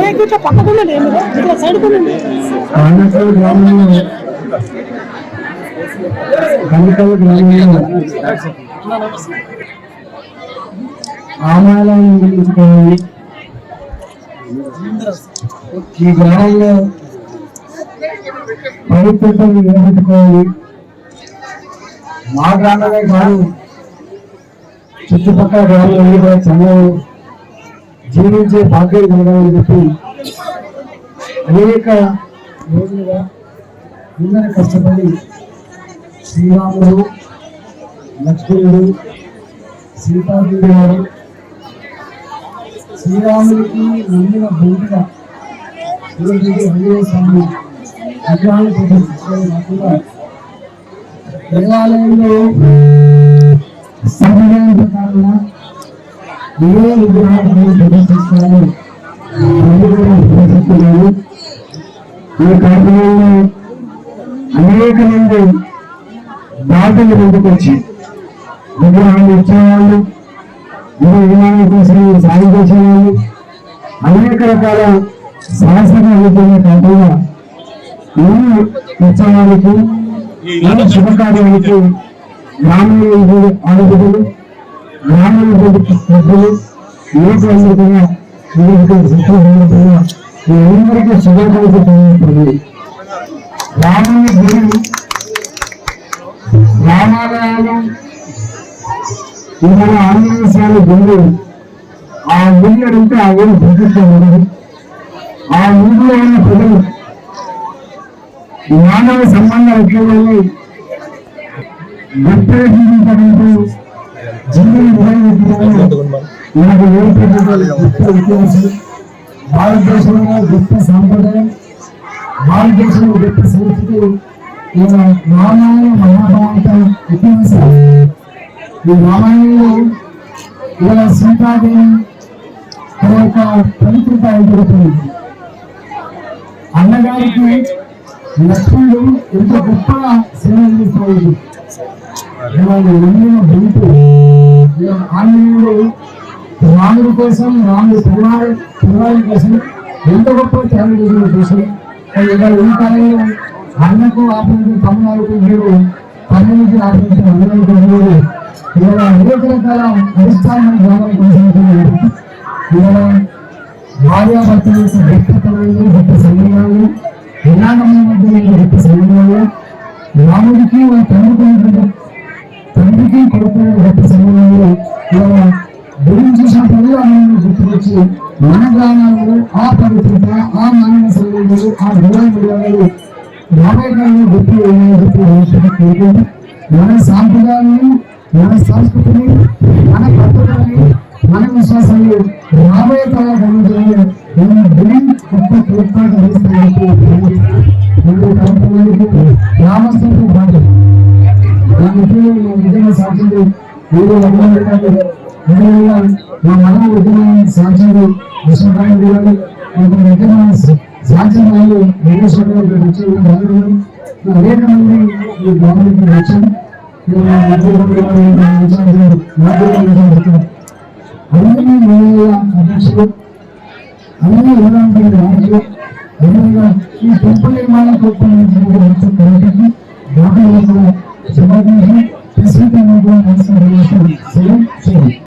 కొంచెం గ్రామంలో ఆమాలను నిర్మించుకోవాలి ఈ గ్రామంలో పవిత్రతను నిలబెట్టుకోవాలి మా గ్రామమే కాదు చుట్టుపక్కల గ్రామాలన్నీ కూడా చల్లవు జీవించే భాగ్యం కలగాలని చెప్పి అనేక రోజులుగా అందరూ కష్టపడి శ్రీరాముడు లక్ష్మణుడు సీతాదేవి గారు శ్రీరాముడికి నమ్మిన బొంటుగా ఈరోజు హనుమ స్వామి విగ్రహాలు కాకుండా దేవాలయంలో సంప్రదాయం ప్రకారంగా విగ్రహాలను ఈ కార్యక్రమంలో అనేక మంది దాతలు ముందుకొచ్చి విగ్రహాలు ఇచ్చేవాళ్ళు ఇది విమానం కోసం సాయం చేసేవాళ్ళు అనేక రకాల విద్యనే కాకుండా ఇల్లు ఇల్లు శుభకార్యాలకి గ్రామీణ ఆరోగ్యులు గ్రామీణ యువకులందరూ కూడా మీ అందరికీ శుభాకాంక్షలు తెలియజేస్తుంది గ్రామీణ గురి గ్రామాలయాలు మన ఆంజనేయ స్వామి గుళ్ళు ఆ గుడి అడిగితే ఆ ఊరు ఆ ఊరిలో ఉన్న ప్రజలు మానవ జీవన గొప్ప ఇతిహాసం భారతదేశంలో గొప్ప సాంప్రదాయం భారతదేశంలో గొప్ప సంస్కృతి ఇలా రామాయణ మహాభారత ఇతిహాసం ఈ రామాయణంలో ఇలా సీతాదేవి తన యొక్క పవిత్రత జరుగుతుంది అన్నగారికి లక్ష్మణుడు ఎంత గొప్పగా సేవ చేస్తాడు ఇలాంటి నమ్మిన బంటు ఆంజనేయుడు రాముడి కోసం రాముడి పిల్లవాడి పిల్లవాడి కోసం ఎంత గొప్ప త్యాగం చేసిన చూసి ఇలా ఈ కాలంలో అన్నకు ఆపించిన తమిళనాడుకు మీరు పన్నెండుకి ఆపించిన అందరికి మీరు ఇలా అనేక రకాల అధిష్టానం గ్రామాలు కొనసాగుతున్నారు ఇలా భార్యాభర్తల యొక్క వ్యక్తిత్వాలు గొప్ప సంబంధాలు వినాగమైన గొప్ప సంబంధాలు రాముడికి వాళ్ళ తండ్రికి తండ్రికి కొడుకు గొప్ప సమయంలో ఇలా గురించి చూసినప్పుడు ఆయన గుర్తుకొచ్చి మన గ్రామాలలో ఆ పవిత్రత ఆ మానవ సంబంధాలు ఆ వివాహ విధానాలు రాబోయే గొప్ప ఉన్నాయని కోరుకుంటూ మన సాంప్రదాయాలను మన సంస్కృతిని మన పద్ధతులని మన విశ్వాసాలు రాబోయే కాల గమనించాలని నేను గురి గొప్ప తోడ్పాటు బాధ్యత. నా మిత్రులు నా విధంగా సాక్షులు మా మన ఉద్యమాన్ని సాక్షులు విశ్వకాయ గారు ఒక ఉద్యమాన్ని సాక్షి వాళ్ళు నివేశకులు వచ్చి అనేక మంది ఈ గ్రామానికి వచ్చారు అధ్యక్షులు అన్ని ఇలాంటి రాజులు అదేవిధంగా ఈ టెంపుల్ నిర్మాణం కోసం కమిటీకి दी है। किसी का नहीं कोई मनसा